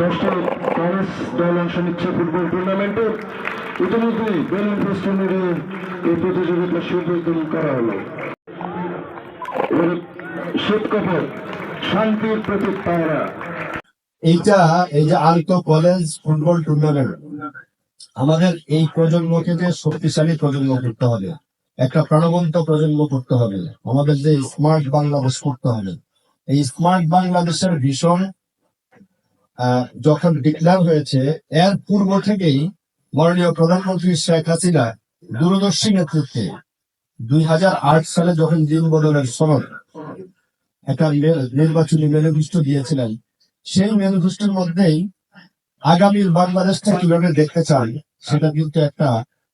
দশটি কলেজ দল অংশ নিচ্ছে ফুটবল টুর্নামেন্টে। ইতিমধ্যে বেলুন ফেস্টিভ্যালে এই প্রতিযোগিতার সুযোগ করা হলো। শীত শান্তির প্রতীক পায়রা এইটা, এই যে আন্ত কলেজ ফুটবল টুর্নামেন্ট, আমাদের এই প্রজন্মকে যে শক্তিশালী প্রজন্ম করতে হবে, একটা প্রাণবন্ত প্রজন্ম করতে হবে, আমাদের যে স্মার্ট বাংলাদেশ করতে হবে। এই স্মার্ট বাংলাদেশের ভীষণ যখন ডিক্লেয়ার হয়েছে, এর পূর্ব থেকেই মাননীয় প্রধানমন্ত্রী শেখ হাসিনা দূরদর্শী নেতৃত্বে দুই হাজার আট সালে যখন দিন বদলের সনদ একটা নির্বাচনী ম্যানিফেস্টো দিয়েছিলেন, সেই ম্যানিফেস্টোর মধ্যেই আগামীর বাংলাদেশটা কীভাবে দেখতে চান, সেটা কিন্তু একটা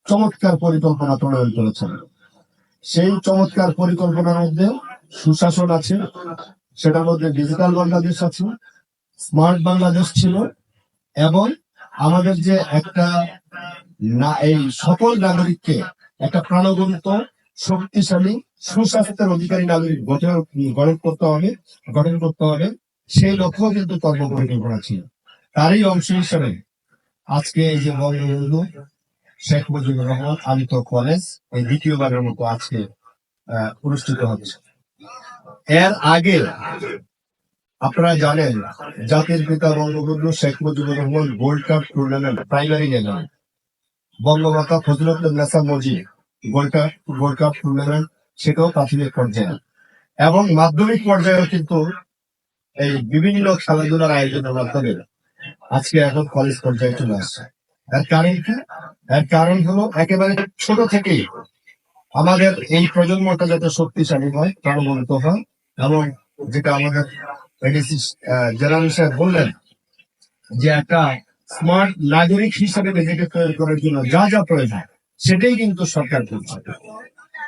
চমৎকার পরিকল্পনা প্রণয়ন করেছেন। সেই চমৎকার পরিকল্পনার মধ্যে সুশাসন আছে, সেটার মধ্যে ডিজিটাল বাংলাদেশ আছে স্মার্ট বাংলাদেশ ছিল এবং আমাদের যে একটা না, এই সকল নাগরিককে একটা প্রাণবন্ত, শক্তিশালী, সুস্বাস্থ্যের অধিকারী নাগরিক গঠন করতে হবে, গঠন করতে হবে, সেই লক্ষ্য কিন্তু কর্ম পরিকল্পনা ছিল। তারই অংশ হিসেবে আজকে এই যে বঙ্গবন্ধু শেখ মুজিবুর রহমান আলিত কলেজ এই দ্বিতীয়বারের মতো আজকে অনুষ্ঠিত হচ্ছে। এর আগে আপনারা জানেন, জাতির পিতা Bangabandhu Sheikh Mujibur Rahman gold cup tournament primary গেলেন Bangamata Fazlullah Mujib gold cup gold cup tournament সেটাও প্রাথমিক পর্যায়ে। এবং মাধ্যমিক পর্যায়েও কিন্তু এই বিভিন্ন খেলাধুলার আয়োজনের মাধ্যমে আজকে এখন কলেজ পর্যায়ে চলে আসছে। এর কারণ কি? এর কারণ হলো একেবারে ছোট থেকেই আমাদের এই প্রজন্মটা যাতে শক্তিশালী হয়, প্রাণবন্ত হয়, এবং যেটা আমাদের এডিসি জেনারেল সাহেব বললেন যে একটা স্মার্ট নাগরিক হিসাবে নিজেকে তৈরি করার জন্য যা যা প্রয়োজন, সেটাই কিন্তু সরকার করছে।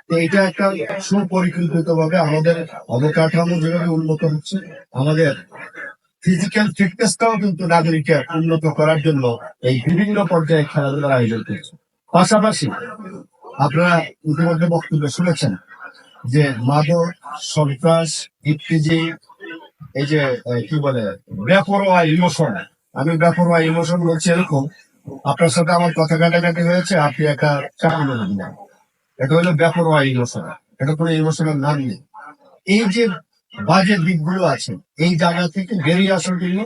তো এটা একটা সুপরিকল্পিত ভাবে আমাদের অবকাঠামো যেভাবে উন্নত হচ্ছে, আমাদের ফিজিক্যাল ফিটনেসটাও কিন্তু নাগরিকের উন্নত করার জন্য এই বিভিন্ন পর্যায়ে খেলাধুলার আয়োজন করছে। পাশাপাশি আপনারা ইতিমধ্যে বক্তব্য শুনেছেন যে মাদক, সন্ত্রাস, ইফতিজি এই যে কি বলে বেপরোয়া ইমোশন আমি বেপরোয়া ইমোশন বলছি এরকম। আপনার সাথে আমার কথা কাটাকাটি হয়েছে, আপনি একটা বলে দিলেন এটা হলো বেপরোয়া ইমোশন এটা কোনো ইমোশনের নাম নেই। এই যে বাজে দিকগুলো আছে, এই জায়গা থেকে বেরিয়ে আসার জন্য,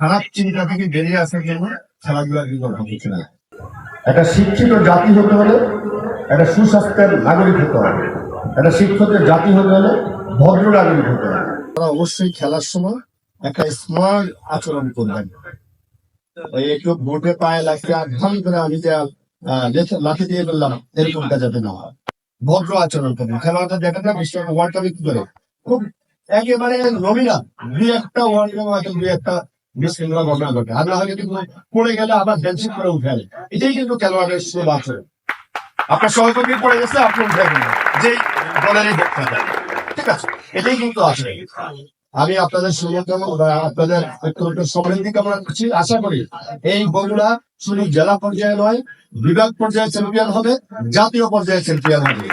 খারাপ চিন্তা থেকে বেরিয়ে আসার জন্য খেলাধুলার বিকল্প কিছু না একটা শিক্ষিত জাতি হতে হলে একটা সুস্বাস্থ্যের নাগরিক হতে হবে। একটা শিক্ষিত জাতি হতে হলে ভদ্র নাগরিক হতে হবে। তারা অবশ্যই খেলার সময় একটা স্মার্ট আচরণ করবেন। একটু পায়ে লাগছে করে আমি যে লাঠি দিয়ে বললাম, এরকমটা যাতে না হয়। ভদ্র আচরণ করবেন। খেলাটা দেখা যায় বিশ্ব ওয়ার্ল্ড কাপে কি করে? খুব একেবারে দুই একটা ওয়ার্ল্ড কাপ হয়তো দুই একটা বিশৃঙ্খলা ঘটনা ঘটে। আর না কিন্তু পড়ে গেলে আবার বেঞ্চিং করে উঠে। এটাই কিন্তু খেলোয়াড়ের সুলভ আচরণ। আপনার সহযোগী পড়ে গেছে, আপনি উঠে যেই দলেরই না। ঠিক আছে এটাই কিন্তু আসলে। আমি আপনাদের সমর্থন আপনাদের অত্যন্ত সমৃদ্ধি কামনা করছি আশা করি এই বইগুলা শুধু জেলা পর্যায়ে নয়, বিভাগ পর্যায়ে চ্যাম্পিয়ন হবে, জাতীয় পর্যায়ে চ্যাম্পিয়ন হবে।